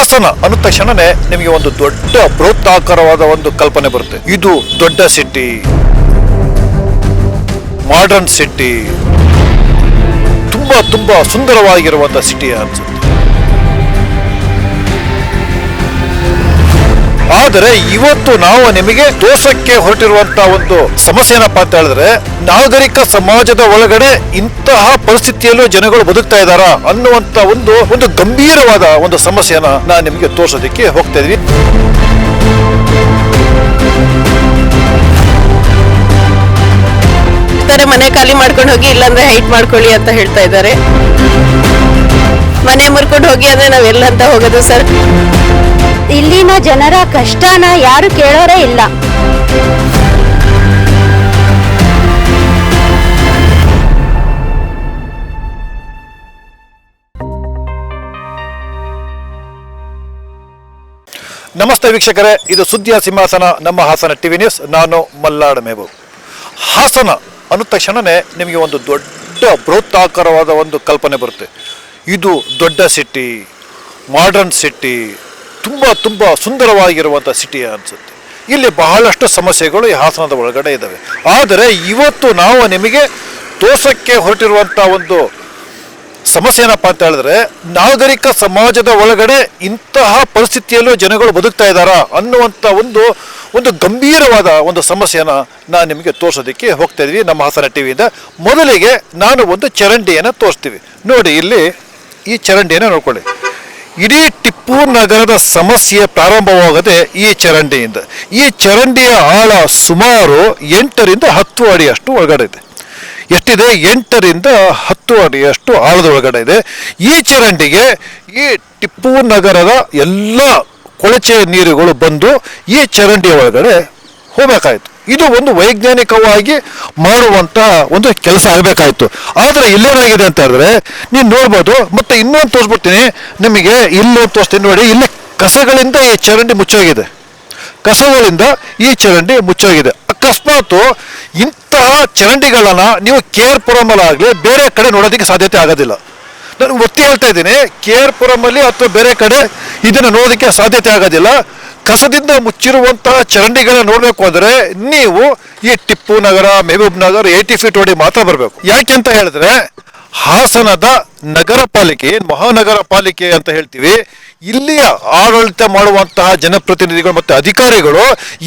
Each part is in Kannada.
ಹಾಸನ ಅಂದ ತಕ್ಷಣನೇ ನಿಮಗೆ ಒಂದು ದೊಡ್ಡ ಬೃಹತ್ತಾಕಾರವಾದ ಒಂದು ಕಲ್ಪನೆ ಬರುತ್ತೆ. ಇದು ದೊಡ್ಡ ಸಿಟಿ. ಮಾಡರ್ನ್ ಸಿಟಿ ತುಂಬಾ ತುಂಬಾ ಸುಂದರವಾಗಿರುವಂತ ಸಿಟಿ ಅನ್ಸುತ್ತೆ. ಆದರೆ ಇವತ್ತು ನಾವು ನಿಮಗೆ ದೋಷಕ್ಕೆ ಹೊರಟಿರುವಂತಹ ಒಂದು ಸಮಸ್ಯೆ ಏನಪ್ಪಾ ಅಂತ ಹೇಳಿದ್ರೆ ನಾಗರಿಕ ಸಮಾಜದ ಒಳಗಡೆ ಇಂತಹ ಪರಿಸ್ಥಿತಿಯಲ್ಲೂ ಜನಗಳು ಬದುಕ್ತಾ ಇದ್ದಾರಾ ಅನ್ನುವಂತ ಒಂದು ಒಂದು ಗಂಭೀರವಾದ ಒಂದು ಸಮಸ್ಯೆನ ನಾನು ನಿಮಗೆ ತೋರಿಸೋದಿಕ್ಕೆ ಹೋಗ್ತಾ ಇದೀನಿ ಮನೆ ಖಾಲಿ ಮಾಡ್ಕೊಂಡು ಹೋಗಿ ಇಲ್ಲಾಂದ್ರೆ ಹೈಟ್ ಮಾಡ್ಕೊಳ್ಳಿ ಅಂತ ಹೇಳ್ತಾ ಇದ್ದಾರೆ. ಮನೆ ಮುರ್ಕೊಂಡು ಹೋಗಿ ಅಂದ್ರೆ ನಾವ್ ಎಲ್ಲಂತ ಹೋಗೋದು ಸರ್? ಇಲ್ಲಿನ ಜನರ ಕಷ್ಟನ ಯಾರು ಕೇಳೋರೇ ಇಲ್ಲ. ನಮಸ್ತೆ ವೀಕ್ಷಕರೇ, ಇದು ಸುದ್ದಿಯ ಸಿಂಹಾಸನ, ನಮ್ಮ ಹಾಸನ ಟಿವಿ ನ್ಯೂಸ್. ನಾನು ಮಲ್ಲಾಡ್ ಮೆಹಬೂಬ್ ಹಾಸನ ಅನ್ನ ತಕ್ಷಣನೇ ನಿಮಗೆ ಒಂದು ದೊಡ್ಡ ಬೃಹತ್ತಾಕಾರವಾದ ಒಂದು ಕಲ್ಪನೆ ಬರುತ್ತೆ. ಇದು ದೊಡ್ಡ ಸಿಟಿ ಮಾಡರ್ನ್ ಸಿಟಿ, ತುಂಬ ತುಂಬ ಸುಂದರವಾಗಿರುವಂಥ ಸಿಟಿ ಅನಿಸುತ್ತೆ. ಇಲ್ಲಿ ಬಹಳಷ್ಟು ಸಮಸ್ಯೆಗಳು ಈ ಹಾಸನದ ಒಳಗಡೆ ಇದ್ದಾವೆ ಆದರೆ ಇವತ್ತು ನಾವು ನಿಮಗೆ ತೋರ್ಸಕ್ಕೆ ಹೊರಟಿರುವಂಥ ಒಂದು ಸಮಸ್ಯೆ ಏನಪ್ಪಾ ಅಂತ ಹೇಳಿದ್ರೆ, ನಾಗರಿಕ ಸಮಾಜದ ಒಳಗಡೆ ಇಂತಹ ಪರಿಸ್ಥಿತಿಯಲ್ಲೂ ಜನಗಳು ಬದುಕ್ತಾ ಇದ್ದಾರಾ ಅನ್ನುವಂಥ ಒಂದು ಒಂದು ಗಂಭೀರವಾದ ಒಂದು ಸಮಸ್ಯೆನ ನಾನು ನಿಮಗೆ ತೋರಿಸೋದಿಕ್ಕೆ ಹೋಗ್ತಾ ಇದೀವಿ ನಮ್ಮ ಹಾಸನ ಟಿವಿಯಿಂದ. ಮೊದಲಿಗೆ ನಾನು ಒಂದು ಚರಂಡಿಯನ್ನು ತೋರಿಸ್ತೀವಿ. ನೋಡಿ, ಇಲ್ಲಿ ಈ ಚರಂಡಿಯನ್ನು ನೋಡ್ಕೊಳ್ಳಿ. ಇಡೀ ಟಿಪ್ಪು ನಗರದ ಸಮಸ್ಯೆ ಪ್ರಾರಂಭವಾಗದೆ ಈ ಚರಂಡಿಯಿಂದ. ಈ ಚರಂಡಿಯ ಆಳ ಸುಮಾರು ಎಂಟರಿಂದ ಹತ್ತು ಅಡಿಯಷ್ಟು ಒಳಗಡೆ ಇದೆ. ಎಷ್ಟಿದೆ? ಎಂಟರಿಂದ ಹತ್ತು ಅಡಿಯಷ್ಟು ಆಳದ ಒಳಗಡೆ ಇದೆ. ಈ ಚರಂಡಿಗೆ ಈ ಟಿಪ್ಪು ನಗರದ ಎಲ್ಲ ಕೊಳಚೆ ನೀರುಗಳು ಬಂದು ಈ ಚರಂಡಿ ಒಳಗಡೆ ಹೋಗಬೇಕಾಯ್ತು. ಇದು ಒಂದು ವೈಜ್ಞಾನಿಕವಾಗಿ ಮಾಡುವಂತ ಒಂದು ಕೆಲಸ ಆಗಬೇಕಾಯಿತು. ಆದರೆ ಇಲ್ಲೇನಾಗಿದೆ ಅಂತ ಹೇಳಿದ್ರೆ ನೀವು ನೋಡ್ಬೋದು, ಮತ್ತೆ ಇನ್ನೊಂದು ತೋರಿಸ್ಬಿಡ್ತೀನಿ. ನಿಮಗೆ ಇಲ್ಲೊಂದು ತೋರಿಸ್ತೀನಿ ನೋಡಿ, ಇಲ್ಲಿ ಕಸಗಳಿಂದ ಈ ಚರಂಡಿ ಮುಚ್ಚೋಗಿದೆ. ಕಸಗಳಿಂದ ಈ ಚರಂಡಿ ಮುಚ್ಚೋಗಿದೆ. ಅಕಸ್ಮಾತ್ ಚರಂಡಿಗಳನ್ನ ನೀವು ಕೆ ಆರ್ ಪುರಮಲ್ಲಾಗಲಿ ಬೇರೆ ಕಡೆ ನೋಡೋದಕ್ಕೆ ಸಾಧ್ಯತೆ ಆಗೋದಿಲ್ಲ. ನಾನು ಒತ್ತಿ ಹೇಳ್ತಾ ಇದ್ದೀನಿ, ಕೆ ಆರ್ ಪುರಮಲ್ಲಿ ಅಥವಾ ಬೇರೆ ಕಡೆ ಇದನ್ನು ನೋಡೋದಕ್ಕೆ ಸಾಧ್ಯತೆ ಆಗೋದಿಲ್ಲ. ಕಸದಿಂದ ಮುಚ್ಚಿರುವಂತಹ ಚರಂಡಿಗಳನ್ನ ನೋಡಬೇಕು ಅಂದರೆ ನೀವು ಈ ಟಿಪ್ಪು ನಗರ, ಮೆಹಬೂಬ್ ನಗರ್ ಏಯ್ಟಿ ಫೀಟ್ ಓಡಿ ಮಾತ್ರ ಬರಬೇಕು. ಯಾಕೆ ಅಂತ ಹೇಳಿದ್ರೆ ಹಾಸನದ ನಗರ ಪಾಲಿಕೆ ಮಹಾನಗರ ಪಾಲಿಕೆ ಅಂತ ಹೇಳ್ತೀವಿ, ಇಲ್ಲಿಯ ಆಡಳಿತ ಮಾಡುವಂತಹ ಜನಪ್ರತಿನಿಧಿಗಳು ಮತ್ತು ಅಧಿಕಾರಿಗಳು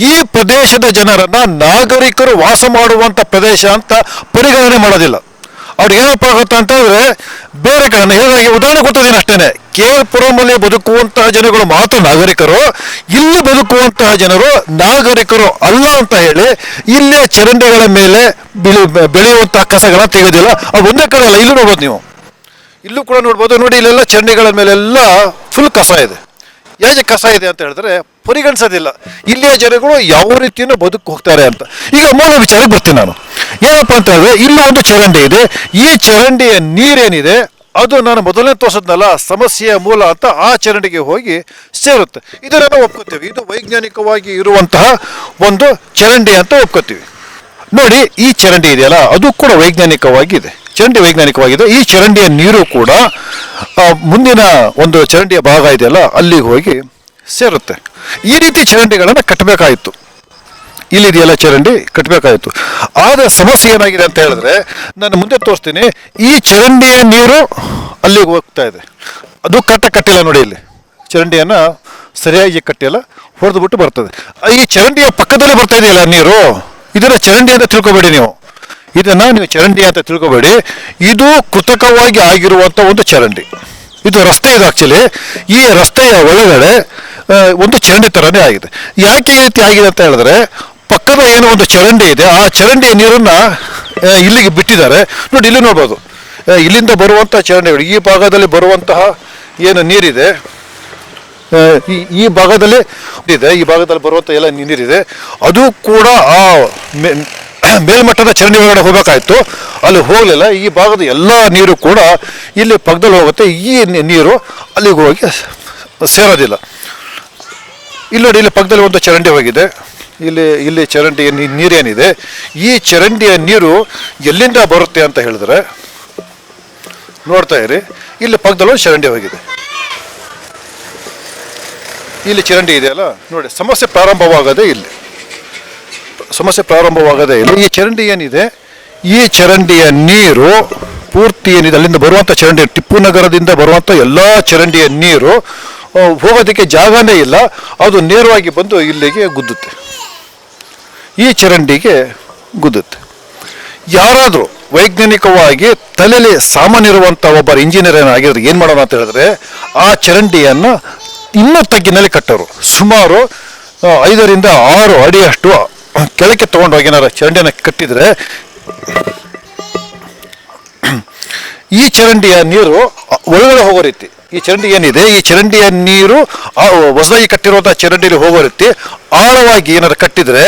ಈ ಪ್ರದೇಶದ ಜನರನ್ನ ನಾಗರಿಕರು ವಾಸ ಮಾಡುವಂತ ಪ್ರದೇಶ ಅಂತ ಪರಿಗಣನೆ ಮಾಡೋದಿಲ್ಲ. ಅವ್ರಿಗೆ ಏನಪ್ಪ ಆಗುತ್ತೆ ಅಂತ ಹೇಳಿದ್ರೆ ಬೇರೆ ಕಡೆ ಹೇಳಿದಾಗ ಉದಾಹರಣೆ ಕೊಟ್ಟಿದ್ದೀನಿ ಅಷ್ಟೇನೆ ಕೆ ಬದುಕುವಂತಹ ಜನಗಳು ಮಾತ್ರ ನಾಗರಿಕರು, ಇಲ್ಲಿ ಬದುಕುವಂತಹ ಜನರು ನಾಗರಿಕರು ಅಲ್ಲ ಅಂತ ಹೇಳಿ ಇಲ್ಲೇ ಚರಂಡಿಗಳ ಮೇಲೆ ಬಿಳಿ, ಬೆಳೆಯುವಂತಹ ಕಸಗಳನ್ನ ತೆಗೆಯೋದಿಲ್ಲ. ಅದು ಒಂದೇ ಕಡೆ ಅಲ್ಲ, ಇಲ್ಲೂ ನೋಡ್ಬೋದು ನೀವು. ಇಲ್ಲೂ ಕೂಡ ನೋಡ್ಬೋದು. ನೋಡಿ, ಇಲ್ಲೆಲ್ಲ ಚರಂಡಿಗಳ ಮೇಲೆಲ್ಲ ಫುಲ್ ಕಸ ಇದೆ. ಹೇಗೆ ಕಸ ಇದೆ ಅಂತ ಹೇಳಿದ್ರೆ ಪರಿಗಣಿಸೋದಿಲ್ಲ. ಇಲ್ಲಿಯ ಜನಗಳು ಯಾವ ರೀತಿಯನ್ನು ಬದುಕು ಹೋಗ್ತಾರೆ ಅಂತ. ಈಗ ಮೂಲ ವಿಚಾರಕ್ಕೆ ಬರ್ತೀನಿ ನಾನು. ಏನಪ್ಪ ಅಂತ ಹೇಳಿದ್ರೆ, ಇಲ್ಲಿ ಒಂದು ಚರಂಡಿ ಇದೆ. ಈ ಚರಂಡಿಯ ನೀರೇನಿದೆ? ಅದು ನಾನು ಮೊದಲನೇ ತೋರಿಸಿದ್ನಲ್ಲ, ಸಮಸ್ಯೆಯ ಮೂಲ ಅಂತ ಆ ಚರಂಡಿಗೆ ಹೋಗಿ ಸೇರುತ್ತೆ. ಇದನ್ನು ಒಪ್ಕೋತೀವಿ. ಇದು ವೈಜ್ಞಾನಿಕವಾಗಿ ಇರುವಂತಹ ಒಂದು ಚರಂಡಿ ಅಂತ ಒಪ್ಕೋತೀವಿ. ನೋಡಿ, ಈ ಚರಂಡಿ ಇದೆಯಲ್ಲ, ಅದು ಕೂಡ ವೈಜ್ಞಾನಿಕವಾಗಿದೆ. ಚರಂಡಿ ವೈಜ್ಞಾನಿಕವಾಗಿದೆ. ಈ ಚರಂಡಿಯ ನೀರು ಕೂಡ ಮುಂದಿನ ಒಂದು ಚರಂಡಿಯ ಭಾಗ ಇದೆಯಲ್ಲ ಅಲ್ಲಿಗೆ ಹೋಗಿ ಸೇರುತ್ತೆ. ಈ ರೀತಿ ಚರಂಡಿಗಳನ್ನು ಕಟ್ಟಬೇಕಾಯಿತು. ಇಲ್ಲಿದೆಯಲ್ಲ ಚರಂಡಿ ಕಟ್ಟಬೇಕಾಯಿತು ಆದರೆ ಸಮಸ್ಯೆ ಏನಾಗಿದೆ ಅಂತ ಹೇಳಿದ್ರೆ ನಾನು ಮುಂದೆ ತೋರಿಸ್ತೀನಿ, ಈ ಚರಂಡಿಯ ನೀರು ಅಲ್ಲಿಗೆ ಹೋಗ್ತಾ ಇದೆ. ಅದು ಕಟ್ಟ ಕಟ್ಟಿಲ್ಲ ನೋಡಿ ಇಲ್ಲಿ. ಚರಂಡಿಯನ್ನು ಸರಿಯಾಗಿ ಕಟ್ಟಿಲ್ಲ ಹೊಡೆದು ಬಿಟ್ಟು ಬರ್ತದೆ ಈ ಚರಂಡಿಯ ಪಕ್ಕದಲ್ಲಿ ಬರ್ತಾ ಇದೆಯಲ್ಲ ನೀರು? ಇದನ್ನ ಚರಂಡಿ ಅಂತ ತಿಳ್ಕೊಬೇಡಿ ನೀವು. ಇದನ್ನ ನೀವು ಚರಂಡಿ ಅಂತ ತಿಳ್ಕೊಬೇಡಿ. ಇದು ಕೃತಕವಾಗಿ ಆಗಿರುವಂತ ಒಂದು ಚರಂಡಿ. ಇದು ರಸ್ತೆ ಇದು ಆಕ್ಚುಲಿ ಈ ರಸ್ತೆಯ ಒಳಗಡೆ ಒಂದು ಚರಂಡಿ ತರನೇ ಆಗಿದೆ. ಯಾಕೆ ಈ ರೀತಿ ಆಗಿದೆ ಅಂತ ಹೇಳಿದ್ರೆ ಪಕ್ಕದ ಏನೋ ಒಂದು ಚರಂಡಿ ಇದೆ. ಆ ಚರಂಡಿಯ ನೀರನ್ನ ಇಲ್ಲಿಗೆ ಬಿಟ್ಟಿದ್ದಾರೆ. ನೋಡಿ, ಇಲ್ಲಿ ನೋಡ್ಬೋದು. ಇಲ್ಲಿಂದ ಬರುವಂತಹ ಚರಂಡಿಗಳು, ಈ ಭಾಗದಲ್ಲಿ ಬರುವಂತಹ ಏನು ನೀರಿದೆ ಈ ಈ ಭಾಗದಲ್ಲಿ ಇದೆ, ಈ ಭಾಗದಲ್ಲಿ ಬರುವಂಥ ಎಲ್ಲ ನೀರಿದೆ. ಅದು ಕೂಡ ಆ ಮೇಲ್ಮಟ್ಟದ ಚರಂಡಿ ಒಳಗಡೆ ಹೋಗಬೇಕಾಯ್ತು. ಅಲ್ಲಿ ಹೋಗಲಿಲ್ಲ. ಈ ಭಾಗದ ಎಲ್ಲ ನೀರು ಕೂಡ ಇಲ್ಲಿ ಪಕ್ಕದಲ್ಲಿ ಹೋಗುತ್ತೆ. ಈ ನೀರು ಅಲ್ಲಿಗೆ ಹೋಗಿ ಸೇರೋದಿಲ್ಲ. ಇಲ್ಲಿ ನೋಡಿ, ಇಲ್ಲಿ ಪಕ್ಕದಲ್ಲಿ ಒಂದು ಚರಂಡಿ ಹೋಗಿದೆ. ಇಲ್ಲಿ ಇಲ್ಲಿ ಚರಂಡಿಯ ನೀರೇನಿದೆ, ಈ ಚರಂಡಿಯ ನೀರು ಎಲ್ಲಿಂದ ಬರುತ್ತೆ ಅಂತ ಹೇಳಿದ್ರೆ, ನೋಡ್ತಾ ಇರಿ, ಇಲ್ಲಿ ಪಕ್ಕದಲ್ಲೂ ಚರಂಡಿ ಹೋಗಿದೆ. ಇಲ್ಲಿ ಚರಂಡಿ ಇದೆಯಲ್ಲ ನೋಡಿ, ಸಮಸ್ಯೆ ಪ್ರಾರಂಭವಾಗದೆ ಇಲ್ಲಿ. ಸಮಸ್ಯೆ ಪ್ರಾರಂಭವಾಗದೆ ಇಲ್ಲಿ. ಈ ಚರಂಡಿ ಏನಿದೆ? ಈ ಚರಂಡಿಯ ನೀರು ಪೂರ್ತಿ ಏನಿದೆ? ಅಲ್ಲಿಂದ ಬರುವಂಥ ಚರಂಡಿ, ಟಿಪ್ಪು ನಗರದಿಂದ ಬರುವಂಥ ಎಲ್ಲ ಚರಂಡಿಯ ನೀರು ಹೋಗೋದಕ್ಕೆ ಜಾಗನೇ ಇಲ್ಲ. ಅದು ನೇರವಾಗಿ ಬಂದು ಇಲ್ಲಿಗೆ ಗುದ್ದುತ್ತೆ. ಈ ಚರಂಡಿಗೆ ಗುದ್ದುತ್ತೆ. ಯಾರಾದರೂ ವೈಜ್ಞಾನಿಕವಾಗಿ ತಲೆಯಲ್ಲಿ ಸಾಮಾನ್ಯ ಇರುವಂಥ ಒಬ್ಬ ಇಂಜಿನಿಯರ್ ಏನಾಗಿದ್ರೆ ಏನು ಮಾಡೋಣ ಅಂತ ಹೇಳಿದ್ರೆ, ಆ ಚರಂಡಿಯನ್ನು ಇನ್ನೂ ತಗ್ಗಿನಲ್ಲಿ ಕಟ್ಟೋರು. ಸುಮಾರು ಐದರಿಂದ ಆರು ಅಡಿಯಷ್ಟು ಕೆಳಕ್ಕೆ ತೊಗೊಂಡೋಗಿ ಏನಾರು ಚರಂಡಿಯನ್ನು ಕಟ್ಟಿದರೆ, ಈ ಚರಂಡಿಯ ನೀರು ಒಳಗಡೆ ಹೋಗೋ ರೀತಿ, ಈ ಚರಂಡಿ ಏನಿದೆ, ಈ ಚರಂಡಿಯ ನೀರು ಹೊಸದಾಗಿ ಕಟ್ಟಿರುವಂಥ ಚರಂಡಿಯಲ್ಲಿ ಹೋಗೋ ರೀತಿ ಆಳವಾಗಿ ಏನಾರು ಕಟ್ಟಿದರೆ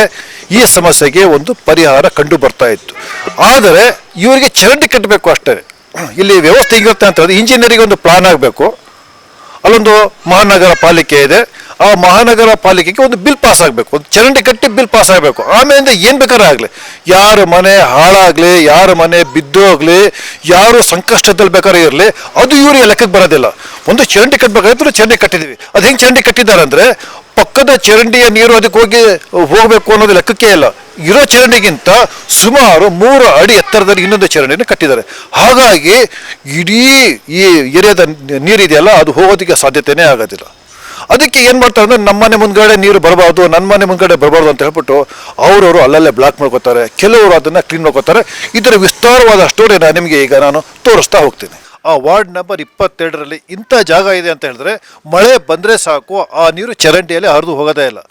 ಈ ಸಮಸ್ಯೆಗೆ ಒಂದು ಪರಿಹಾರ ಕಂಡು ಬರ್ತಾ ಇತ್ತು. ಆದರೆ ಇವರಿಗೆ ಚರಂಡಿ ಕಟ್ಟಬೇಕು ಅಷ್ಟೇ. ಇಲ್ಲಿ ವ್ಯವಸ್ಥೆ ಹೇಗಿರುತ್ತೆ ಅಂತ ಹೇಳಿದ್ರೆ ಇಂಜಿನಿಯರಿಗೆ ಒಂದು ಪ್ಲಾನ್ ಆಗಬೇಕು. ಅಲ್ಲೊಂದು ಮಹಾನಗರ ಪಾಲಿಕೆ ಇದೆ. ಆ ಮಹಾನಗರ ಪಾಲಿಕೆಗೆ ಒಂದು ಬಿಲ್ ಪಾಸ್ ಆಗಬೇಕು. ಒಂದು ಚರಂಡಿ ಕಟ್ಟಿ ಬಿಲ್ ಪಾಸ್ ಆಗಬೇಕು. ಆಮೇಲೆ ಏನು ಬೇಕಾದ್ರೆ ಆಗಲಿ. ಯಾರ ಮನೆ ಹಾಳಾಗಲಿ, ಯಾರ ಮನೆ ಬಿದ್ದೋಗ್ಲಿ, ಯಾರು ಸಂಕಷ್ಟದಲ್ಲಿ ಬೇಕಾದ್ರೆ ಇರಲಿ, ಅದು ಇವರಿಗೆ ಲೆಕ್ಕಕ್ಕೆ ಬರೋದಿಲ್ಲ. ಒಂದು ಚರಂಡಿ ಕಟ್ಟಬೇಕಾದ್ರೆ ಚರಂಡಿ ಕಟ್ಟಿದ್ದೀವಿ. ಅದು ಹೆಂಗೆ ಚರಂಡಿ ಕಟ್ಟಿದ್ದಾರೆ ಅಂದರೆ ಪಕ್ಕದ ಚರಂಡಿಯ ನೀರು ಅದಕ್ಕೆ ಹೋಗಿ ಹೋಗಬೇಕು ಅನ್ನೋದು ಲೆಕ್ಕಕ್ಕೆ ಇಲ್ಲ. ಇರೋ ಚರಂಡಿಗಿಂತ ಸುಮಾರು ಮೂರು ಅಡಿ ಎತ್ತರದಲ್ಲಿ ಇನ್ನೊಂದು ಚರಂಡಿಯನ್ನು ಕಟ್ಟಿದ್ದಾರೆ. ಹಾಗಾಗಿ ಇಡೀ ಈ ಏರಿಯಾದ ನೀರಿದೆಯಲ್ಲ, ಅದು ಹೋಗೋದಕ್ಕೆ ಸಾಧ್ಯತೆನೇ ಆಗೋದಿಲ್ಲ. ಅದಕ್ಕೆ ಏನು ಮಾಡ್ತಾರೆ ಅಂದರೆ, ನಮ್ಮ ಮನೆ ಮುಂದ್ಗಡೆ ನೀರು ಬರಬಾರ್ದು ನನ್ನ ಮನೆ ಮುಂದ್ಗಡೆ ಬರಬಾರ್ದು ಅಂತ ಹೇಳ್ಬಿಟ್ಟು ಅವರವರು ಅಲ್ಲಲ್ಲೇ ಬ್ಲಾಕ್ ಮಾಡ್ಕೋತಾರೆ. ಕೆಲವರು ಅದನ್ನು ಕ್ಲೀನ್ ಮಾಡ್ಕೋತಾರೆ. ಇದರ ವಿಸ್ತಾರವಾದ ಸ್ಟೋರಿನ ನಿಮಗೆ ಈಗ ನಾನು ತೋರಿಸ್ತಾ ಹೋಗ್ತೀನಿ. ಆ ವಾರ್ಡ್ ನಂಬರ್ ಇಪ್ಪತ್ತೆರಡರಲ್ಲಿ ಇಂಥ ಜಾಗ ಇದೆ ಅಂತ ಹೇಳಿದ್ರೆ ಮಳೆ ಬಂದರೆ ಸಾಕು, ಆ ನೀರು ಚರಂಡಿಯಲ್ಲಿ ಹರಿದು ಹೋಗೋದೇ ಇಲ್ಲ.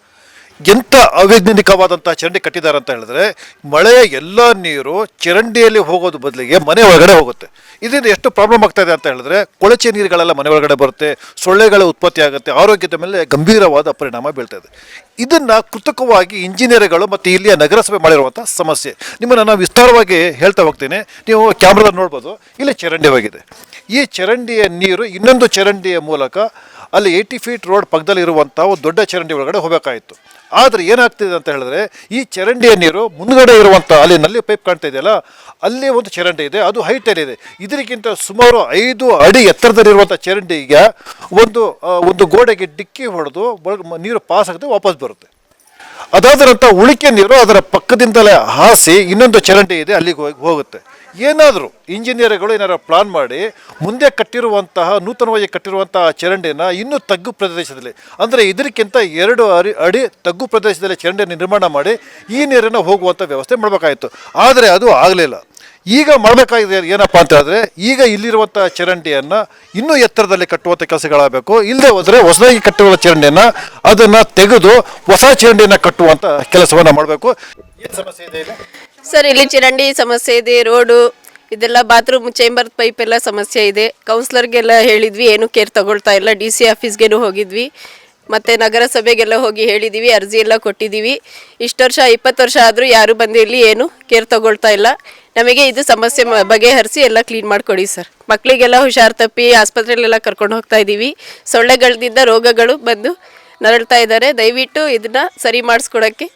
ಎಂಥ ಅವೈಜ್ಞಾನಿಕವಾದಂಥ ಚರಂಡಿ ಕಟ್ಟಿದ್ದಾರೆ ಅಂತ ಹೇಳಿದ್ರೆ, ಮಳೆಯ ಎಲ್ಲ ನೀರು ಚರಂಡಿಯಲ್ಲಿ ಹೋಗೋದು ಬದಲಿಗೆ ಮನೆ ಒಳಗಡೆ ಹೋಗುತ್ತೆ. ಇದರಿಂದ ಎಷ್ಟು ಪ್ರಾಬ್ಲಮ್ ಆಗ್ತಾ ಇದೆ ಅಂತ ಹೇಳಿದ್ರೆ, ಕೊಳಚೆ ನೀರುಗಳೆಲ್ಲ ಮನೆ ಒಳಗಡೆ ಬರುತ್ತೆ, ಸೊಳ್ಳೆಗಳ ಉತ್ಪತ್ತಿ ಆಗುತ್ತೆ, ಆರೋಗ್ಯದ ಮೇಲೆ ಗಂಭೀರವಾದ ಪರಿಣಾಮ ಬೀಳ್ತಾ ಇದೆ. ಇದನ್ನ ಕೃತಕವಾಗಿ ಇಂಜಿನಿಯರ್ಗಳು ಮತ್ತು ಇಲ್ಲಿಯ ನಗರಸಭೆ ಮಾಡಿರುವಂಥ ಸಮಸ್ಯೆ. ನಿಮ್ಮನ್ನು ನಾನು ವಿಸ್ತಾರವಾಗಿ ಹೇಳ್ತಾ ಹೋಗ್ತೀನಿ. ನೀವು ಕ್ಯಾಮ್ರಾದಲ್ಲಿ ನೋಡ್ಬೋದು, ಇಲ್ಲಿ ಚರಂಡಿವಾಗಿದೆ ಈ ಚರಂಡಿಯ ನೀರು ಇನ್ನೊಂದು ಚರಂಡಿಯ ಮೂಲಕ ಅಲ್ಲಿ ಏಯ್ಟಿ ಫೀಟ್ ರೋಡ್ ಪಕ್ಕದಲ್ಲಿ ಇರುವಂಥ ಒಂದು ದೊಡ್ಡ ಚರಂಡಿ ಒಳಗಡೆ ಹೋಗಬೇಕಾಯಿತು. ಆದರೆ ಏನಾಗ್ತಿದೆ ಅಂತ ಹೇಳಿದ್ರೆ, ಈ ಚರಂಡಿಯ ನೀರು ಮುಂದ್ಗಡೆ ಇರುವಂಥ ಅಲ್ಲಿ ನಲ್ಲಿ ಪೈಪ್ ಕಾಣ್ತಾ ಇದೆಯಲ್ಲ, ಅಲ್ಲಿ ಒಂದು ಚರಂಡಿ ಇದೆ, ಅದು ಹೈಟಲ್ಲಿ ಇದೆ. ಇದಕ್ಕಿಂತ ಸುಮಾರು ಐದು ಅಡಿ ಎತ್ತರದಲ್ಲಿರುವಂಥ ಚರಂಡಿಗೆ ಒಂದು ಒಂದು ಗೋಡೆಗೆ ಡಿಕ್ಕಿ ಹೊಡೆದು ನೀರು ಪಾಸ್ ಆಗುತ್ತೆ ವಾಪಸ್ ಬರುತ್ತೆ. ಅದಾದ ನಂತರ ಉಳಿಕೆ ನೀರು ಅದರ ಪಕ್ಕದಿಂದಲೇ ಹಾಸಿ ಇನ್ನೊಂದು ಚರಂಡಿ ಇದೆ, ಅಲ್ಲಿಗೆ ಹೋಗಿ, ಹೋಗುತ್ತೆ. ಏನಾದರೂ ಇಂಜಿನಿಯರ್ಗಳು ಏನಾದ್ರು ಪ್ಲಾನ್ ಮಾಡಿ ಮುಂದೆ ಕಟ್ಟಿರುವಂತಹ, ನೂತನವಾಗಿ ಕಟ್ಟಿರುವಂತಹ ಚರಂಡಿನ ಇನ್ನೂ ತಗ್ಗು ಪ್ರದೇಶದಲ್ಲಿ, ಅಂದರೆ ಇದಕ್ಕಿಂತ ಎರಡು ಅಡಿ ಅಡಿ ತಗ್ಗು ಪ್ರದೇಶದಲ್ಲಿ ಚರಂಡಿಯನ್ನು ನಿರ್ಮಾಣ ಮಾಡಿ ಈ ನೀರನ್ನು ಹೋಗುವಂಥ ವ್ಯವಸ್ಥೆ ಮಾಡಬೇಕಾಯಿತು. ಆದರೆ ಅದು ಆಗಲಿಲ್ಲ. ಈಗ ಮಾಡಬೇಕಾಗಿದೆ ಏನಪ್ಪಾ ಅಂತ ಹೇಳಿದ್ರೆ, ಈಗ ಇಲ್ಲಿರುವಂಥ ಚರಂಡಿಯನ್ನು ಇನ್ನೂ ಎತ್ತರದಲ್ಲಿ ಕಟ್ಟುವಂಥ ಕೆಲಸಗಳಾಗಬೇಕು. ಇಲ್ಲದೆ ಹೋದರೆ ಹೊಸದಾಗಿ ಕಟ್ಟಿರುವ ಚರಂಡಿಯನ್ನು ಅದನ್ನು ತೆಗೆದು ಹೊಸ ಚರಂಡಿಯನ್ನು ಕಟ್ಟುವಂಥ ಕೆಲಸವನ್ನು ಮಾಡಬೇಕು. ಏನು ಸಮಸ್ಯೆ ಇದೆ ಸರ್, ಇಲ್ಲಿ ಚರಂಡಿ ಸಮಸ್ಯೆ ಇದೆ, ರೋಡು, ಇದೆಲ್ಲ ಬಾತ್ರೂಮ್ ಚೇಂಬರ್ ಪೈಪ್ ಎಲ್ಲ ಸಮಸ್ಯೆ ಇದೆ. ಕೌನ್ಸಿಲರ್ಗೆಲ್ಲ ಹೇಳಿದ್ವಿ, ಏನು ಕೇರ್ ತಗೊಳ್ತಾ ಇಲ್ಲ. ಡಿ ಸಿ ಆಫೀಸ್ಗೆನೂ ಹೋಗಿದ್ವಿ. ಮತ್ತು ನಗರಸಭೆಗೆಲ್ಲ ಹೋಗಿ ಹೇಳಿದ್ದೀವಿ ಅರ್ಜಿ ಎಲ್ಲ ಕೊಟ್ಟಿದ್ದೀವಿ ಇಷ್ಟು ವರ್ಷ, ಇಪ್ಪತ್ತು ವರ್ಷ ಆದರೂ ಯಾರು ಬಂದು ಇಲ್ಲಿ ಏನು ಕೇರ್ ತಗೊಳ್ತಾ ಇಲ್ಲ. ನಮಗೆ ಇದು ಸಮಸ್ಯೆ ಬಗೆಹರಿಸಿ ಎಲ್ಲ ಕ್ಲೀನ್ ಮಾಡಿಕೊಡಿ ಸರ್. ಮಕ್ಕಳಿಗೆಲ್ಲ ಹುಷಾರು ತಪ್ಪಿ ಆಸ್ಪತ್ರೆಯಲ್ಲೆಲ್ಲ ಕರ್ಕೊಂಡು ಹೋಗ್ತಾ ಇದ್ದೀವಿ ಸೊಳ್ಳೆಗಳಿಂದ ರೋಗಗಳು ಬಂದು ನರಳ್ತಾ ಇದ್ದಾರೆ. ದಯವಿಟ್ಟು ಇದನ್ನ ಸರಿ ಮಾಡಿಸ್ಕೊಡೋಕ್ಕೆ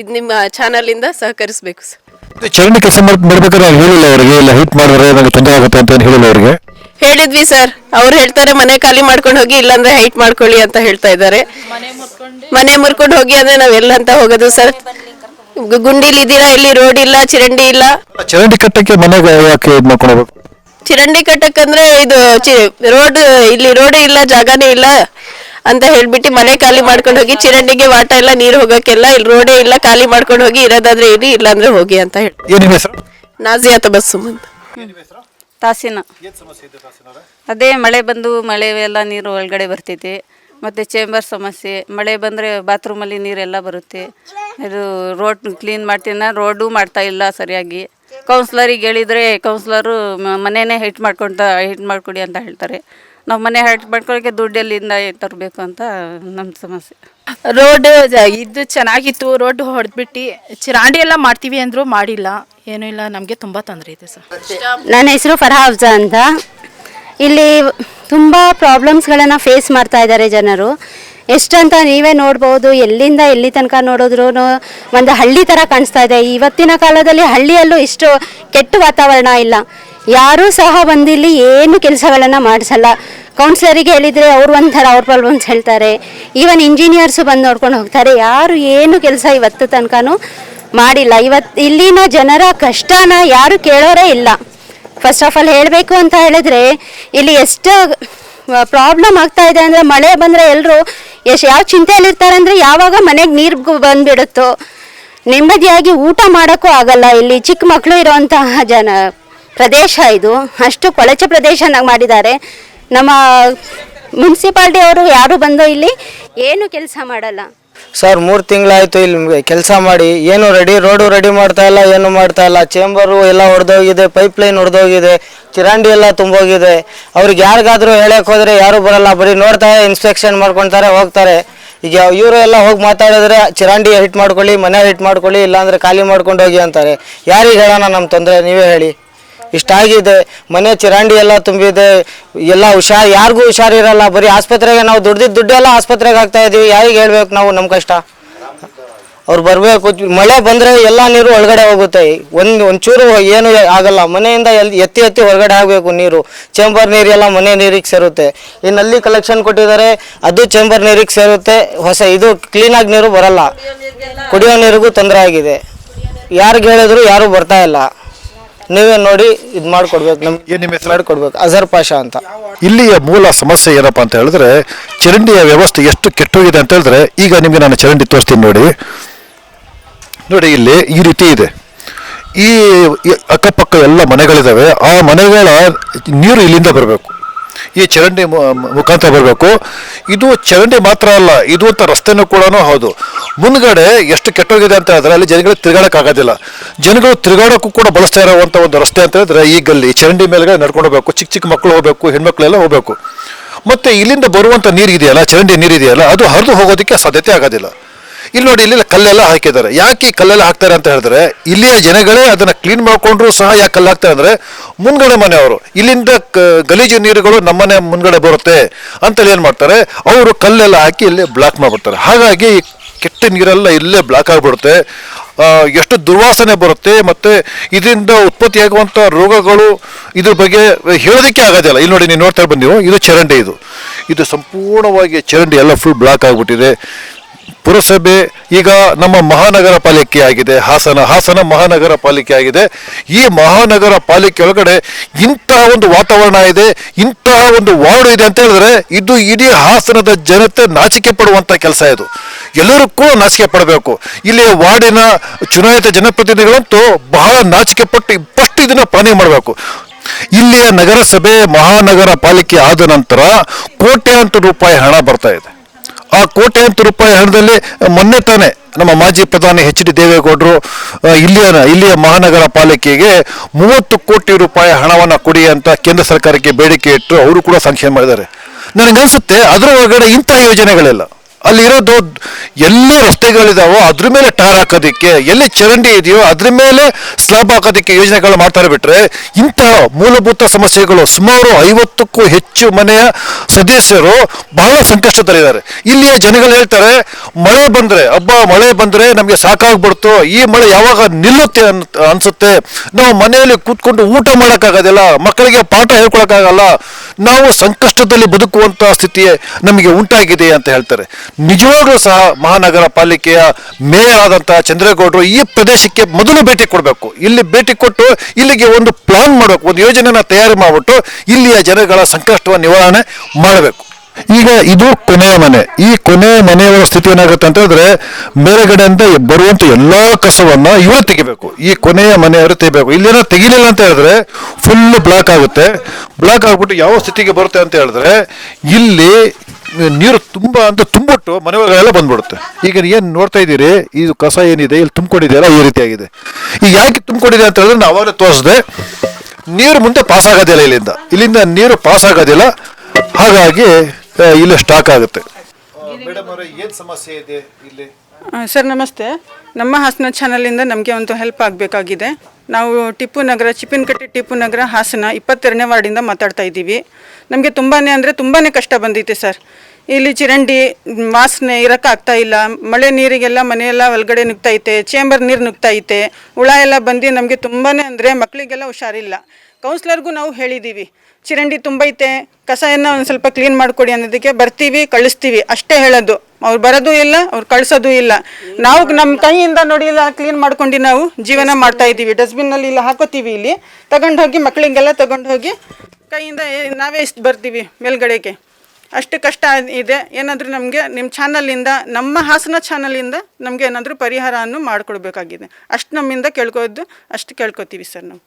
ಇದು ನಿಮ್ಮ ಚಾನಲಿಂದ ಸಹಕರಿಸಬೇಕು ಸರ್. ಚರಂಡಿ ಕೆಲಸ ಮಾಡ್ಬೇಕಾದ್ರೆ ಹೇಳಿಲ್ಲ ಅವರಿಗೆ ಇಲ್ಲ ಹೀಟ್ ಮಾಡಿದ್ರೆ ನನಗೆ ತೊಂದರೆ ಆಗುತ್ತೆ ಅಂತ ಏನು ಹೇಳಿಲ್ಲ ಅವರಿಗೆ. ಹೇಳಿದ್ವಿ ಸರ್. ಅವ್ರು ಹೇಳ್ತಾರೆ ಮನೆ ಖಾಲಿ ಮಾಡ್ಕೊಂಡು ಹೋಗಿ ಇಲ್ಲಾಂದ್ರೆ ಹೈಟ್ ಮಾಡ್ಕೊಳ್ಳಿ ಅಂತ ಹೇಳ್ತಾ ಇದ್ದಾರೆ. ಮನೆ ಮುರ್ಕೊಂಡು? ಹೋಗಿ ಅಂದ್ರೆ ನಾವ್ ಎಲ್ಲ ಅಂತ ಹೋಗೋದು ಸರ್. ಗು- ಗುಂಡಿಲಿ ಇದ್ದೀರಾ ಇಲ್ಲಿ ರೋಡ್ ಇಲ್ಲ ಚಿರಂಡಿ ಇಲ್ಲ. ಚರಂಡಿ ಕಟ್ಟಕ್ಕೆ ಮನೆಗೆ ಯಾಕೆ ಇದು ಮಾಡ್ಕೊಂಡು ಹೋಗ್ಬೇಕು ಚಿರಂಡಿ ಕಟ್ಟಕ್ಕಂದ್ರೆ ಇದು ರೋಡ್ ಇಲ್ಲಿ ರೋಡ್ ಇಲ್ಲ ಜಾಗನೇ ಇಲ್ಲ. ಅಂತ ಹೇಳ್ಬಿಟ್ಟು ಮನೆ ಖಾಲಿ ಮಾಡ್ಕೊಂಡು ಹೋಗಿ ಚಿರಂಡಿಗೆ ವಾಟ ಎಲ್ಲ ನೀರು ಹೋಗಕ್ಕೆಲ್ಲ ಇಲ್ಲಿ ರೋಡೇ ಇಲ್ಲ ಖಾಲಿ ಮಾಡ್ಕೊಂಡು ಹೋಗಿ ಇರೋದಾದ್ರೆ ಇರಿ ಇಲ್ಲಾಂದ್ರೆ ಹೋಗಿ ಅಂತ ಹೇಳಿ. ಏನು ನಿಮ್ಮ ಹೆಸರು? ನಾಜಿಯಾ ತಬಸ್ಸುಮ್ ಅಂತ ತಾಸಿನ. ಅದೇ ಮಳೆ ಬಂದು ಮಳೆ ಎಲ್ಲ ನೀರು ಒಳಗಡೆ ಬರ್ತೈತಿ ಮತ್ತು ಚೇಂಬರ್ ಸಮಸ್ಯೆ ಮಳೆ ಬಂದರೆ ಬಾತ್ರೂಮಲ್ಲಿ ನೀರೆಲ್ಲ ಬರುತ್ತೆ. ಇದು ರೋಡ್ ಕ್ಲೀನ್ ಮಾಡ್ತೀನಿ ರೋಡು ಮಾಡ್ತಾ ಇಲ್ಲ ಸರಿಯಾಗಿ. ಕೌನ್ಸ್ಲರಿಗೆ ಹೇಳಿದರೆ ಕೌನ್ಸ್ಲರು ಮನೆಯೇ ಹಿಟ್ ಮಾಡ್ಕೊಳ್ತಾ ಹಿಟ್ ಮಾಡಿಕೊಡಿ ಅಂತ ಹೇಳ್ತಾರೆ. ನಾವು ಮನೆ ಹರ್ಟ್ ಮಾಡ್ಕೊಳ್ಳೋಕೆ ದುಡ್ಡು ಎಲ್ಲಿಂದ ತರಬೇಕು ಅಂತ ನಮ್ಮ ಸಮಸ್ಯೆ. ರೋಡ್ ಇದು ಚೆನ್ನಾಗಿತ್ತು ರೋಡ್ ಹೊಡೆದ್ಬಿಟ್ಟು ಚಿರಾಂಡಿ ಎಲ್ಲ ಮಾಡ್ತೀವಿ ಅಂದರೂ ಮಾಡಿಲ್ಲ. ಏನೂ ಇಲ್ಲ ನಮಗೆ ತುಂಬ ತೊಂದರೆ ಇದೆ ಸರ್. ನನ್ನ ಹೆಸರು ಫರ್ಹಾ ಅಫ್ಜಾ ಅಂತ. ಇಲ್ಲಿ ತುಂಬ ಪ್ರಾಬ್ಲಮ್ಸ್ಗಳನ್ನು ಫೇಸ್ ಮಾಡ್ತಾ ಇದ್ದಾರೆ ಜನರು. ಎಷ್ಟಂತ ನೀವೇ ನೋಡ್ಬೋದು ಎಲ್ಲಿಂದ ಎಲ್ಲಿ ತನಕ ನೋಡಿದ್ರೂ ಒಂದು ಹಳ್ಳಿ ಥರ ಕಾಣಿಸ್ತಾ ಇದೆ. ಇವತ್ತಿನ ಕಾಲದಲ್ಲಿ ಹಳ್ಳಿಯಲ್ಲೂ ಇಷ್ಟು ಕೆಟ್ಟ ವಾತಾವರಣ ಇಲ್ಲ. ಯಾರೂ ಸಹ ಬಂದಿಲ್ಲಿ ಏನು ಕೆಲಸಗಳನ್ನು ಮಾಡಿಸಲ್ಲ. ಕೌನ್ಸಿಲರಿಗೆ ಹೇಳಿದರೆ ಅವ್ರು ಒಂಥರ, ಅವ್ರ ಪ್ರಾಬ್ಲಮ್ಸ್ ಹೇಳ್ತಾರೆ. ಈವನ್ ಇಂಜಿನಿಯರ್ಸು ಬಂದು ನೋಡ್ಕೊಂಡು ಹೋಗ್ತಾರೆ. ಯಾರು ಏನು ಕೆಲಸ ಇವತ್ತು ತನಕ ಮಾಡಿಲ್ಲ. ಇವತ್ತು ಇಲ್ಲಿನ ಜನರ ಕಷ್ಟನ ಯಾರು ಕೇಳೋರೇ ಇಲ್ಲ. ಫಸ್ಟ್ ಆಫ್ ಆಲ್ ಹೇಳಬೇಕು ಅಂತ ಹೇಳಿದ್ರೆ, ಇಲ್ಲಿ ಎಷ್ಟು ಪ್ರಾಬ್ಲಮ್ ಆಗ್ತಾ ಇದೆ ಅಂದರೆ ಮಳೆ ಬಂದರೆ ಎಲ್ಲರೂ ಎಷ್ಟು ಯಾವ ಚಿಂತೆಯಲ್ಲಿರ್ತಾರೆ ಅಂದರೆ ಯಾವಾಗ ಮನೆಗೆ ನೀರು ಬಂದುಬಿಡುತ್ತೋ. ನೆಮ್ಮದಿಯಾಗಿ ಊಟ ಮಾಡೋಕ್ಕೂ ಆಗಲ್ಲ. ಇಲ್ಲಿ ಚಿಕ್ಕ ಮಕ್ಕಳು ಇರೋವಂತಹ ಜನ. ಪ್ರದೇಶ ಇದು. ಅಷ್ಟು ಕೊಳಚೆ ಪ್ರದೇಶನಾಗ ಮಾಡಿದ್ದಾರೆ. ನಮ್ಮ ಮುನ್ಸಿಪಾಲ್ಟಿ ಅವರು ಯಾರು ಬಂದು ಇಲ್ಲಿ ಏನು ಕೆಲಸ ಮಾಡಲ್ಲ. ಸರ್, ಮೂರು ತಿಂಗಳಾಯ್ತು ಇಲ್ಲಿ ಕೆಲಸ ಮಾಡಿ. ಏನು ರೆಡಿ ರೋಡು ರೆಡಿ ಮಾಡ್ತಾ ಇಲ್ಲ, ಏನು ಮಾಡ್ತಾ ಇಲ್ಲ. ಚೇಂಬರು ಎಲ್ಲ ಹೊಡೆದೋಗಿದೆ ಪೈಪ್ ಲೈನ್ ಹೊಡೆದೋಗಿದೆ ಚಿರಂಡಿ ಎಲ್ಲ ತುಂಬೋಗಿದೆ. ಅವ್ರಿಗೆ ಯಾರಿಗಾದ್ರೂ ಹೇಳಕ್ ಹೋದ್ರೆ ಯಾರು ಬರಲ್ಲ. ಬರೀ ನೋಡ್ತಾ ಇನ್ಸ್ಪೆಕ್ಷನ್ ಮಾಡ್ಕೊತಾರೆ, ಹೋಗ್ತಾರೆ. ಈಗ ಇವರು ಎಲ್ಲ ಹೋಗಿ ಮಾತಾಡಿದ್ರೆ ಚಿರಂಡಿ ಹಿಟ್ ಮಾಡ್ಕೊಳ್ಳಿ, ಮನೆ ಹಿಟ್ ಮಾಡ್ಕೊಳ್ಳಿ, ಇಲ್ಲಾಂದ್ರೆ ಖಾಲಿ ಮಾಡ್ಕೊಂಡು ಹೋಗಿ ಅಂತಾರೆ. ಯಾರಿಗೆ ಹೇಳೋಣ ನಮ್ಮ ತೊಂದರೆ? ನೀವೇ ಹೇಳಿ. ಇಷ್ಟಾಗಿದೆ ಮನೆ ಚಿರಾಂಡಿ ಎಲ್ಲ ತುಂಬಿದೆ. ಎಲ್ಲ ಹುಷಾರ್, ಯಾರಿಗೂ ಹುಷಾರಿರಲ್ಲ ಬರೀ ಆಸ್ಪತ್ರೆಗೆ ನಾವು ದುಡ್ದಿದ್ದು ದುಡ್ಡೆಲ್ಲ ಆಸ್ಪತ್ರೆಗೆ ಹಾಕ್ತಾ ಇದೀವಿ. ಯಾರಿಗೆ ಹೇಳ್ಬೇಕು ನಾವು ನಮ್ಮ ಕಷ್ಟ? ಅವ್ರು ಬರಬೇಕು. ಮಳೆ ಬಂದರೆ ಎಲ್ಲ ನೀರು ಒಳಗಡೆ ಹೋಗುತ್ತೆ. ಒಂದು, ಒಂಚೂರು ಏನು ಆಗಲ್ಲ. ಮನೆಯಿಂದ ಎತ್ತಿ ಎತ್ತಿ ಹೊರಗಡೆ ಆಗಬೇಕು ನೀರು. ಚೇಂಬರ್ ನೀರೆಲ್ಲ ಮನೆ ನೀರಿಗೆ ಸೇರುತ್ತೆ. ಈ ನಲ್ಲಿ ಕಲೆಕ್ಷನ್ ಕೊಟ್ಟಿದ್ದಾರೆ. ಅದು ಚೇಂಬರ್ ನೀರಿಗೆ ಸೇರುತ್ತೆ. ಹೊಸ, ಇದು ಕ್ಲೀನಾಗಿ ನೀರು ಬರಲ್ಲ. ಕುಡಿಯೋ ನೀರಿಗೂ ತೊಂದರೆ ಆಗಿದೆ. ಯಾರಿಗೆ ಹೇಳಿದ್ರು ಯಾರೂ ಬರ್ತಾ ಇಲ್ಲ. ನೀವೇ ನೋಡಿ ಇದು ಮಾಡ್ಕೊಡ್ಬೇಕು ನಮ್ಗೆ ನಿಮ್ಮ ಹೆಸರು? ಮಾಡ್ಕೊಡ್ಬೇಕು ಅಜರ್ ಪಾಷಾ ಅಂತ. ಇಲ್ಲಿಯ ಮೂಲ ಸಮಸ್ಯೆ ಏನಪ್ಪಾ ಅಂತ ಹೇಳಿದ್ರೆ ಚರಂಡಿಯ ವ್ಯವಸ್ಥೆ ಎಷ್ಟು ಕೆಟ್ಟೋಗಿದೆ ಅಂತ ಹೇಳಿದ್ರೆ ಈಗ ನಿಮಗೆ ನಾನು ಚರಂಡಿ ತೋರಿಸ್ತೀನಿ ನೋಡಿ. ನೋಡಿ ಇಲ್ಲಿ ಈ ರೀತಿ ಇದೆ. ಈ ಈ ಅಕ್ಕಪಕ್ಕ ಎಲ್ಲ ಮನೆಗಳಿದಾವೆ. ಆ ಮನೆಗಳ ನೀರು ಇಲ್ಲಿಂದ ಬರಬೇಕು. ಈ ಚರಂಡಿ ಮುಖಾಂತರ ಬರಬೇಕು. ಇದು ಚರಂಡಿ ಮಾತ್ರ ಅಲ್ಲ ಇದು ಅಂತ ರಸ್ತೆನೂ ಕೂಡ ಹೌದು. ಮುಂದ್ಗಡೆ ಎಷ್ಟು ಕೆಟ್ಟೋಗಿದೆ ಅಂತ ಹೇಳಿದ್ರೆ ಅಲ್ಲಿ ಜನಗಳಿಗೆ ತಿರುಗಾಡಕ್ ಆಗೋದಿಲ್ಲ ಜನಗಳು ತಿರುಗಾಡೋಕ್ಕೂ ಕೂಡ ಬಳಸ್ತಾ ಇರುವಂತ ಒಂದು ರಸ್ತೆ ಅಂತ ಹೇಳಿದ್ರೆ ಈ ಗಲ್ಲಿ, ಚರಂಡಿ ಮೇಲ್ಗಡೆ ನಡ್ಕೊಂಡು ಹೋಗ್ಬೇಕು. ಚಿಕ್ಕ ಚಿಕ್ಕ ಮಕ್ಕಳು ಹೋಗ್ಬೇಕು, ಹೆಣ್ಮಕ್ಳೆಲ್ಲ ಹೋಗ್ಬೇಕು. ಮತ್ತೆ ಇಲ್ಲಿಂದ ಬರುವಂತ ನೀರು ಇದೆಯಲ್ಲ ಚರಂಡಿ ನೀರು ಇದೆಯಲ್ಲ ಅದು ಹರಿದು ಹೋಗೋದಕ್ಕೆ ಸಾಧ್ಯತೆ ಆಗೋದಿಲ್ಲ. ಇಲ್ಲಿ ನೋಡಿ, ಇಲ್ಲಿ ಕಲ್ಲೆಲ್ಲ ಹಾಕಿದ್ದಾರೆ. ಯಾಕೆ ಈ ಕಲ್ಲೆಲ್ಲ ಹಾಕ್ತಾರೆ ಅಂತ ಹೇಳಿದ್ರೆ, ಇಲ್ಲಿಯ ಜನಗಳೇ ಅದನ್ನ ಕ್ಲೀನ್ ಮಾಡಿಕೊಂಡ್ರು ಸಹ ಯಾಕೆ ಕಲ್ಲು ಹಾಕ್ತಾರೆ ಅಂದ್ರೆ, ಮುಂದ್ಗಡೆ ಮನೆಯವರು, ಇಲ್ಲಿಂದ ಗಲೀಜು ನೀರುಗಳು ನಮ್ಮನೆ ಮುಂದ್ಗಡೆ ಬರುತ್ತೆ ಅಂತೇಳಿ ಏನು ಮಾಡ್ತಾರೆ, ಅವರು ಕಲ್ಲೆಲ್ಲ ಹಾಕಿ ಇಲ್ಲಿ ಬ್ಲಾಕ್ ಮಾಡಿಬಿಡ್ತಾರೆ. ಹಾಗಾಗಿ ಕೆಟ್ಟ ನೀರೆಲ್ಲ ಇಲ್ಲೇ ಬ್ಲಾಕ್ ಆಗಿಬಿಡುತ್ತೆ. ಎಷ್ಟು ದುರ್ವಾಸನೆ ಬರುತ್ತೆ ಮತ್ತೆ ಇದರಿಂದ ಉತ್ಪತ್ತಿಯಾಗುವಂಥ ರೋಗಗಳು ಇದ್ರ ಬಗ್ಗೆ ಹೇಳೋದಕ್ಕೆ ಆಗೋದಿಲ್ಲ ಇಲ್ಲಿ. ನೋಡಿ ನೀವು ನೋಡ್ತಾ ಬಂದು ನೀವು, ಇದು ಚರಂಡಿ ಇದು. ಇದು ಸಂಪೂರ್ಣವಾಗಿ ಚರಂಡಿ ಎಲ್ಲ ಫುಲ್ ಬ್ಲಾಕ್ ಆಗಿಬಿಟ್ಟಿದೆ. ಪುರಸಭೆ ಈಗ ನಮ್ಮ ಮಹಾನಗರ ಪಾಲಿಕೆ ಆಗಿದೆ. ಹಾಸನ ಹಾಸನ ಮಹಾನಗರ ಪಾಲಿಕೆ ಆಗಿದೆ. ಈ ಮಹಾನಗರ ಪಾಲಿಕೆ ಒಳಗಡೆ ಇಂತಹ ಒಂದು ವಾತಾವರಣ ಇದೆ ಇಂತಹ ಒಂದು ವಾರ್ಡ್ ಇದೆ ಅಂತ ಹೇಳಿದ್ರೆ ಇದು ಇಡೀ ಹಾಸನದ ಜನತೆ ನಾಚಿಕೆ ಪಡುವಂತ ಕೆಲಸ ಇದು. ಎಲ್ಲರೂ ಕೂಡ ನಾಚಿಕೆ ಪಡಬೇಕು. ಇಲ್ಲಿ ವಾರ್ಡಿನ ಚುನಾಯಿತ ಜನಪ್ರತಿನಿಧಿಗಳಂತೂ ಬಹಳ ನಾಚಿಕೆ ಪಟ್ಟು ಫಸ್ಟ್ ಇದನ್ನ ಪಾಲನೆ ಮಾಡಬೇಕು. ಇಲ್ಲಿಯ ನಗರಸಭೆ ಮಹಾನಗರ ಪಾಲಿಕೆ ಆದ ನಂತರ ಕೋಟ್ಯಾಂತರ ರೂಪಾಯಿ ಹಣ ಬರ್ತಾ ಇದೆ. ಆ ಕೋಟ್ಯಾಂತರ ರೂಪಾಯಿ ಹಣದಲ್ಲಿ ಮೊನ್ನೆ ತಾನೆ ನಮ್ಮ ಮಾಜಿ ಪ್ರಧಾನಿ ಎಚ್ ಡಿ ದೇವೇಗೌಡರು ಇಲ್ಲಿಯ ಇಲ್ಲಿಯ ಮಹಾನಗರ ಪಾಲಿಕೆಗೆ ಮೂವತ್ತು ಕೋಟಿ ರೂಪಾಯಿ ಹಣವನ್ನು ಕೊಡಿ ಅಂತ ಕೇಂದ್ರ ಸರ್ಕಾರಕ್ಕೆ ಬೇಡಿಕೆ ಇಟ್ಟು ಅವರು ಕೂಡ ಸಂಕ್ಷೇಮ ಮಾಡಿದ್ದಾರೆ. ನನಗನ್ಸುತ್ತೆ, ಅದರ ಒಳಗಡೆ ಇಂತಹ ಯೋಜನೆಗಳಿಲ್ಲ. ಅಲ್ಲಿರೋದು ಎಲ್ಲಿ ರಸ್ತೆಗಳಿದಾವೋ ಅದ್ರ ಮೇಲೆ ಟಾರ್ ಹಾಕೋದಿಕ್ಕೆ, ಎಲ್ಲಿ ಚರಂಡಿ ಇದೆಯೋ ಅದ್ರ ಮೇಲೆ ಸ್ಲಾಬ್ ಹಾಕೋದಿಕ್ಕೆ ಯೋಜನೆಗಳು ಮಾಡ್ತಾರೆ ಬಿಟ್ರೆ ಇಂತಹ ಮೂಲಭೂತ ಸಮಸ್ಯೆಗಳು ಸುಮಾರು ಐವತ್ತಕ್ಕೂ ಹೆಚ್ಚು ಮನೆಯ ಸದಸ್ಯರು ಬಹಳ ಸಂಕಷ್ಟದಲ್ಲಿದ್ದಾರೆ. ಇಲ್ಲಿಯ ಜನಗಳು ಹೇಳ್ತಾರೆ, ಮಳೆ ಬಂದ್ರೆ, ಹಬ್ಬ ಮಳೆ ಬಂದ್ರೆ ನಮಗೆ ಸಾಕಾಗ್ಬಿಡ್ತು. ಈ ಮಳೆ ಯಾವಾಗ ನಿಲ್ಲುತ್ತೆ ಅನ್, ಅನ್ಸುತ್ತೆ? ನಾವು ಮನೆಯಲ್ಲಿ ಕೂತ್ಕೊಂಡು ಊಟ ಮಾಡೋಕ್ಕಾಗೋದಿಲ್ಲ, ಮಕ್ಕಳಿಗೆ ಪಾಠ ಹೇಳ್ಕೊಳಕ್ಕಾಗಲ್ಲ. ನಾವು ಸಂಕಷ್ಟದಲ್ಲಿ ಬದುಕುವಂತಹ ಸ್ಥಿತಿ ನಮಗೆ ಉಂಟಾಗಿದೆ ಅಂತ ಹೇಳ್ತಾರೆ. ನಿಜವಾಗ್ಲೂ ಸಹ ಮಹಾನಗರ ಪಾಲಿಕೆಯ ಮೇಯರ್ ಆದಂತಹ ಚಂದ್ರೇಗೌಡರು ಈ ಪ್ರದೇಶಕ್ಕೆ ಮೊದಲು ಭೇಟಿ ಕೊಡಬೇಕು. ಇಲ್ಲಿ ಭೇಟಿ ಕೊಟ್ಟು ಇಲ್ಲಿಗೆ ಒಂದು ಪ್ಲಾನ್ ಮಾಡಬೇಕು. ಒಂದು ಯೋಜನೆನ ತಯಾರಿ ಮಾಡಿಬಿಟ್ಟು ಇಲ್ಲಿಯ ಜನಗಳ ಸಂಕಷ್ಟವನ್ನು ನಿವಾರಣೆ ಮಾಡಬೇಕು. ಈಗ ಇದು ಕೊನೆಯ ಮನೆ. ಈ ಕೊನೆಯ ಮನೆಯವರ ಸ್ಥಿತಿ ಏನಾಗುತ್ತೆ ಅಂತ ಹೇಳಿದ್ರೆ ಮೇಲುಗಡೆಯಿಂದ ಬರುವಂತ ಎಲ್ಲಾ ಕಸವನ್ನ ಇವರು ತೆಗಿಬೇಕು. ಈ ಕೊನೆಯ ಮನೆಯವರು ತೆಗಿಬೇಕು. ಇಲ್ಲೇನೋ ತೆಗಿಲಿಲ್ಲ ಅಂತ ಹೇಳಿದ್ರೆ ಫುಲ್ ಬ್ಲಾಕ್ ಆಗುತ್ತೆ. ಬ್ಲಾಕ್ ಆಗ್ಬಿಟ್ಟು ಯಾವ ಸ್ಥಿತಿಗೆ ಬರುತ್ತೆ ಅಂತ ಹೇಳಿದ್ರೆ, ಇಲ್ಲಿ ನೀರು ತುಂಬಾ ಅಂತ ತುಂಬಿಟ್ಟು ಮನೆಯವರೆಲ್ಲ ಬಂದ್ಬಿಡುತ್ತೆ. ಈಗ ಏನು ನೋಡ್ತಾ ಇದ್ದೀರಿ? ಇದು ಕಸ ಏನಿದೆ? ಇಲ್ಲಿ ತುಂಬಿಕೊಂಡಿದೆಯಲ್ಲ ಈ ರೀತಿಯಾಗಿದೆ. ಈಗ ಯಾಕೆ ತುಂಬಿಕೊಂಡಿದೆ ಅಂತ ಹೇಳಿದ್ರೆ ನಾವು ಅವಾಗಲೇ ತೋರಿಸಿದೆ, ನೀರು ಮುಂದೆ ಪಾಸ್ ಆಗೋದಿಲ್ಲ ಇಲ್ಲಿಂದ. ಇಲ್ಲಿಂದ ನೀರು ಪಾಸ್ ಆಗೋದಿಲ್ಲ. ಹಾಗಾಗಿ ಇಲ್ಲಿ ಸ್ಟಾಕ್ ಆಗುತ್ತೆ. ಮೇಡಮ್ ಅವರೇ ಏನು ಸಮಸ್ಯೆ ಇದೆ ಇಲ್ಲಿ? ಆ, ಸರ್ ನಮಸ್ತೆ. ನಮ್ಮ ಹಾಸನ ಚಾನಲಿಂದ ನಮಗೆ ಒಂದು ಹೆಲ್ಪ್ ಆಗಬೇಕಾಗಿದೆ. ನಾವು ಟಿಪ್ಪು ನಗರ ಚಿಪ್ಪಿನಕಟ್ಟಿ ಟಿಪ್ಪು ನಗರ ಹಾಸನ ಇಪ್ಪತ್ತೆರಡನೇ ವಾರ್ಡಿಂದ ಮಾತಾಡ್ತಾ ಇದ್ದೀವಿ. ನಮಗೆ ತುಂಬಾ ಅಂದರೆ ತುಂಬಾ ಕಷ್ಟ ಬಂದೈತೆ ಸರ್. ಇಲ್ಲಿ ಚಿರಂಡಿ ಮ್, ವಾಸನೆ ಇರೋಕ್ಕಾಗ್ತಾ ಇಲ್ಲ. ಮಳೆ ನೀರಿಗೆಲ್ಲ ಮನೆಯೆಲ್ಲ ಒಳಗಡೆ ನುಗ್ತೈತೆ ಚೇಂಬರ್ ನೀರು ನುಗ್ತೈತೆ ಹುಳ ಎಲ್ಲ ಬಂದು ನಮಗೆ ತುಂಬಾ ಅಂದರೆ ಮಕ್ಕಳಿಗೆಲ್ಲ ಹುಷಾರಿಲ್ಲ. ಕೌನ್ಸ್ಲರ್ಗೂ ನಾವು ಹೇಳಿದ್ದೀವಿ ಚಿರಂಡಿ ತುಂಬೈತೆ ಕಸವನ್ನು ಒಂದು ಸ್ವಲ್ಪ ಕ್ಲೀನ್ ಮಾಡಿಕೊಡಿ ಅನ್ನೋದಕ್ಕೆ ಬರ್ತೀವಿ, ಕಳಿಸ್ತೀವಿ, ಅಷ್ಟೇ ಹೇಳೋದು. ಅವ್ರು ಬರೋದು ಇಲ್ಲ, ಅವ್ರು ಕಳಿಸೋದು ಇಲ್ಲ. ನಾವು ನಮ್ಮ ಕೈಯಿಂದ ನೋಡಿ ಇಲ್ಲ ಕ್ಲೀನ್ ಮಾಡ್ಕೊಂಡು ನಾವು ಜೀವನ ಮಾಡ್ತಾ ಇದ್ದೀವಿ. ಡಸ್ಟ್ಬಿನ್ನಲ್ಲಿ ಇಲ್ಲ, ಹಾಕೋತೀವಿ ಇಲ್ಲಿ. ತಗೊಂಡು ಹೋಗಿ ಮಕ್ಕಳಿಗೆಲ್ಲ ತಗೊಂಡು ಹೋಗಿ ಕೈಯಿಂದ ನಾವೇ ಇಷ್ಟು ಬರ್ತೀವಿ ಮೇಲ್ಗಡೆಗೆ. ಅಷ್ಟು ಕಷ್ಟ ಇದೆ. ಏನಾದರೂ ನಮಗೆ ನಿಮ್ಮ ಚಾನಲಿಂದ, ನಮ್ಮ ಹಾಸನ ಚಾನಲಿಂದ ನಮಗೆ ಏನಾದರೂ ಪರಿಹಾರವನ್ನು ಮಾಡಿಕೊಡ್ಬೇಕಾಗಿದೆ. ಅಷ್ಟು ನಮ್ಮಿಂದ ಕೇಳ್ಕೋದು ಅಷ್ಟು ಕೇಳ್ಕೊತೀವಿ ಸರ್ ನಾವು.